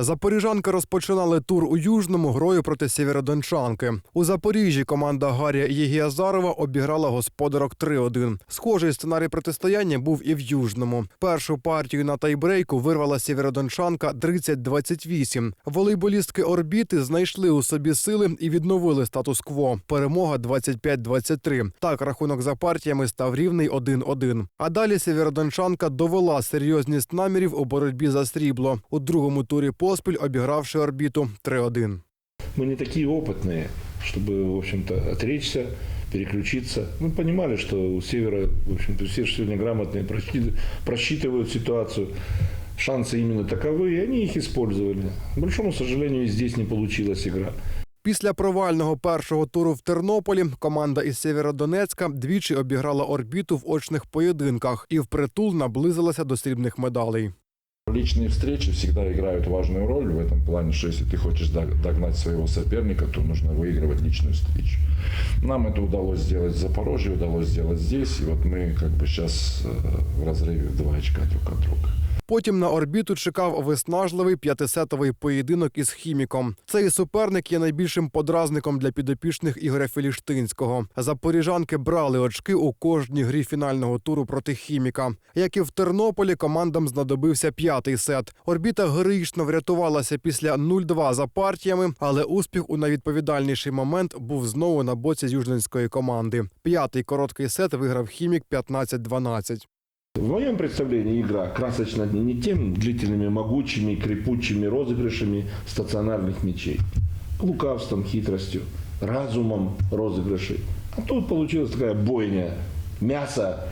Запоріжанки розпочинали тур у Южному грою проти Сєвєродончанки. У Запоріжжі команда Гарія Єгіазарова обіграла господарок 3-1. Схожий сценарій протистояння був і в Южному. Першу партію на тайбрейку вирвала Сєвєродончанка 30-28. Волейболістки орбіти знайшли у собі сили і відновили статус-кво. Перемога 25-23. Так рахунок за партіями став рівний 1-1. А далі Сєвєродончанка довела серйозність намірів у боротьбі за срібло. У другому турі поспіль обігравши орбіту 3-1. Мы не такие опытные, чтобы, в общем-то, отречься, переключиться. Мы понимали, что у Севера, в общем-то, все же сегодня грамотные просчит- просчитывают ситуацию. Шансы именно таковы, и они их использовали. К большому сожалению, и здесь не получилась игра. Після провального першого туру в Тернополі команда із Сєвєродонецька двічі обіграла орбіту в очних поєдинках і впритул наблизилася до срібних медалей. Личные встречи всегда играют важную роль в этом плане, что если ты хочешь дог- догнать своего соперника, то нужно выигрывать личную встречу. Нам это удалось сделать в Запорожье, удалось сделать здесь, и вот мы как бы сейчас в разрыве в два очка друг от друга. Потім на орбіту чекав виснажливий п'ятисетовий поєдинок із хіміком. Цей суперник є найбільшим подразником для підопічних Ігоря Філіштинського. Запоріжанки брали очки у кожній грі фінального туру проти хіміка. Як і в Тернополі, командам знадобився п'ятий сет. Орбіта героїчно врятувалася після 0-2 за партіями, але успіх у найвідповідальніший момент був знову на боці южненської команди. П'ятий короткий сет виграв хімік 15-12. В моем представлении игра красочна не тем длительными, могучими, крепучими розыгрышами стационарных мячей. Лукавством, хитростью, разумом розыгрышей. А тут получилась такая бойня. Мясо,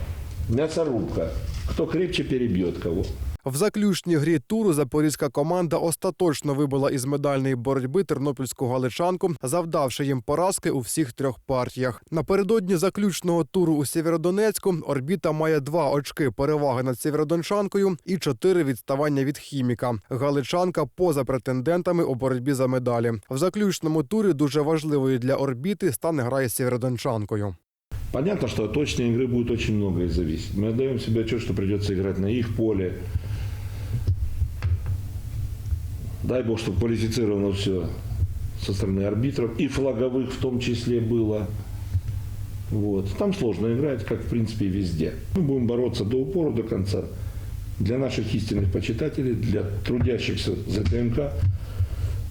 мясорубка. Кто крепче перебьет кого. В заключній грі туру запорізька команда остаточно вибила із медальної боротьби тернопільську галичанку, завдавши їм поразки у всіх трьох партіях. Напередодні заключного туру у Сєвєродонецьку орбіта має два очки переваги над Сєвєродончанкою і чотири відставання від хіміка. Галичанка поза претендентами у боротьбі за медалі. В заключному турі дуже важливою для орбіти стане гра із Сєвєродончанкою. Понятно, что от точной игры будет очень многое зависеть. Мы отдаем себе отчет, что придется играть на их поле. Дай бог, чтобы квалифицировано все со стороны арбитров и флаговых в том числе было. Вот. Там сложно играть, как в принципе и везде. Мы будем бороться до упора, до конца. Для наших истинных почитателей, для трудящихся за ТМК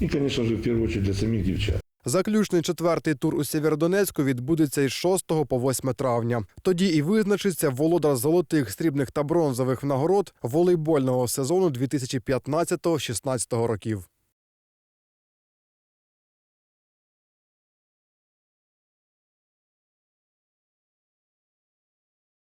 и, конечно же, в первую очередь для самих девчат. Заключний четвертий тур у Сєвєродонецьку відбудеться із 6 по 8 травня. Тоді і визначиться володар золотих, срібних та бронзових нагород волейбольного сезону 2015-16 років.